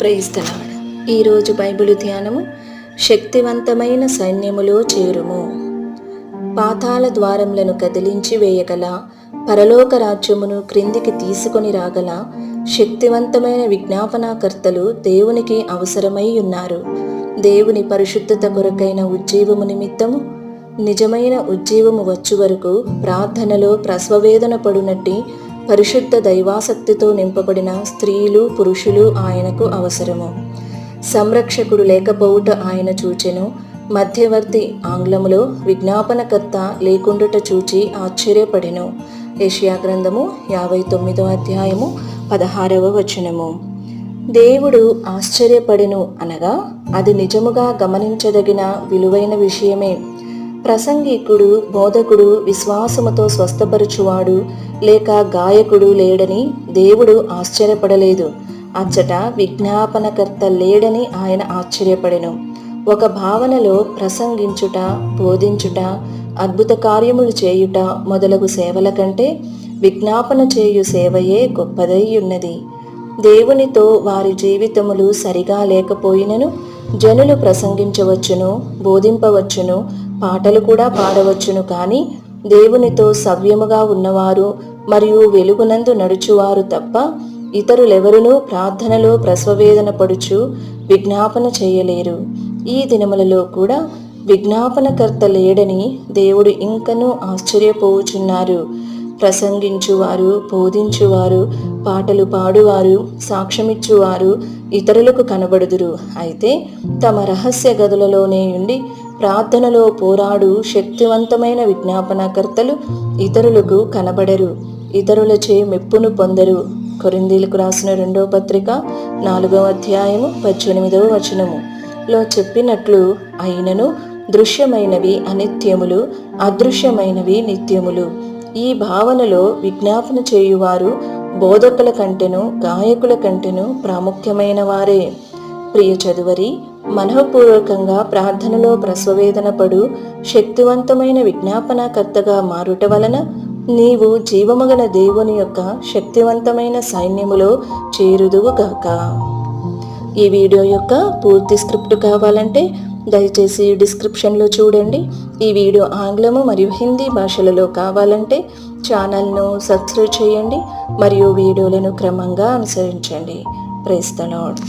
ప్రేస్తలాడు ఈరోజు బైబిల్ ధ్యానము శక్తివంతమైన సైన్యములో చేరుము. పాతాల ద్వారములను కదిలించి వేయగల పరలోక రాజ్యమును క్రిందికి తీసుకొని రాగల శక్తివంతమైన విజ్ఞాపనాకర్తలు దేవునికి అవసరమై ఉన్నారు. దేవుని పరిశుద్ధత కొరకైన ఉజ్జీవము నిమిత్తము నిజమైన ఉజ్జీవము వచ్చు వరకు ప్రార్థనలో ప్రస్వవేదన పడునట్టి పరిశుద్ధ దైవాసక్తితో నింపబడిన స్త్రీలు పురుషులు ఆయనకు అవసరము. సంరక్షకుడు లేకపోవుట ఆయన చూచెను. మధ్యవర్తి ఆంగ్లములో విజ్ఞాపనకర్త లేకుండుట చూచి ఆశ్చర్యపడెను. ఏషియా గ్రంథము యాభై తొమ్మిదో అధ్యాయము పదహారవ వచనము. దేవుడు ఆశ్చర్యపడెను అనగా అది నిజముగా గమనించదగిన విలువైన విషయమే. ప్రసంగికుడు బోధకుడు విశ్వాసముతో స్వస్థపరచువాడు లేక గాయకుడు లేడని దేవుడు ఆశ్చర్యపడలేదు. అచ్చట విజ్ఞాపనకర్త లేడని ఆయన ఆశ్చర్యపడెను. ఒక భావనలో ప్రసంగించుట బోధించుట అద్భుత కార్యములు చేయుట మొదలగు సేవల కంటే విజ్ఞాపన చేయు సేవయే గొప్పదై ఉన్నది. దేవునితో వారి జీవితములు సరిగా లేకపోయినను జనులు ప్రసంగించవచ్చును బోధింపవచ్చును పాటలు కూడా పాడవచ్చును కానీ దేవునితో సవ్యముగా ఉన్నవారు మరియు వెలుగునందు నడుచువారు తప్ప ఇతరులెవరునూ ప్రార్థనలో ప్రసవవేదన పడుచు విజ్ఞాపన చేయలేరు. ఈ దినములలో కూడా విజ్ఞాపనకర్త లేడని దేవుడు ఇంకనూ ఆశ్చర్యపోవుచున్నారు. ప్రసంగించువారు బోధించువారు పాటలు పాడువారు సాక్ష్యమిచ్చువారు ఇతరులకు కనబడుదురు. అయితే తమ రహస్య గదులలోనే ఉండి ప్రార్థనలో పోరాడు శక్తివంతమైన విజ్ఞాపనకర్తలు ఇతరులకు కనబడరు ఇతరులచే మెప్పును పొందరు. కొరిందీలకు రాసిన రెండవ పత్రిక నాలుగవ అధ్యాయము పద్దెనిమిదవ వచనము. లో చెప్పినట్లు అయినను దృశ్యమైనవి అనిత్యములు అదృశ్యమైనవి నిత్యములు. ఈ భావనలో విజ్ఞాపన చేయువారు బోధకుల కంటెను గాయకుల కంటెను ప్రాముఖ్యమైన వారే. ప్రియ చదువరి మనఃపూర్వకంగా ప్రార్థనలో ప్రసవేదన పడు శక్తివంతమైన విజ్ఞాపనకర్తగా మారుట వలన నీవు జీవమగల దేవుని యొక్క శక్తివంతమైన సైన్యములో చేరుదువుగాక. ఈ వీడియో యొక్క పూర్తి స్క్రిప్ట్ కావాలంటే దయచేసి డిస్క్రిప్షన్లో చూడండి. ఈ వీడియో ఆంగ్లము మరియు హిందీ భాషలలో కావాలంటే ఛానల్ను సబ్స్క్రైబ్ చేయండి మరియు వీడియోలను క్రమంగా అనుసరించండి. ప్రేస్తలాడ్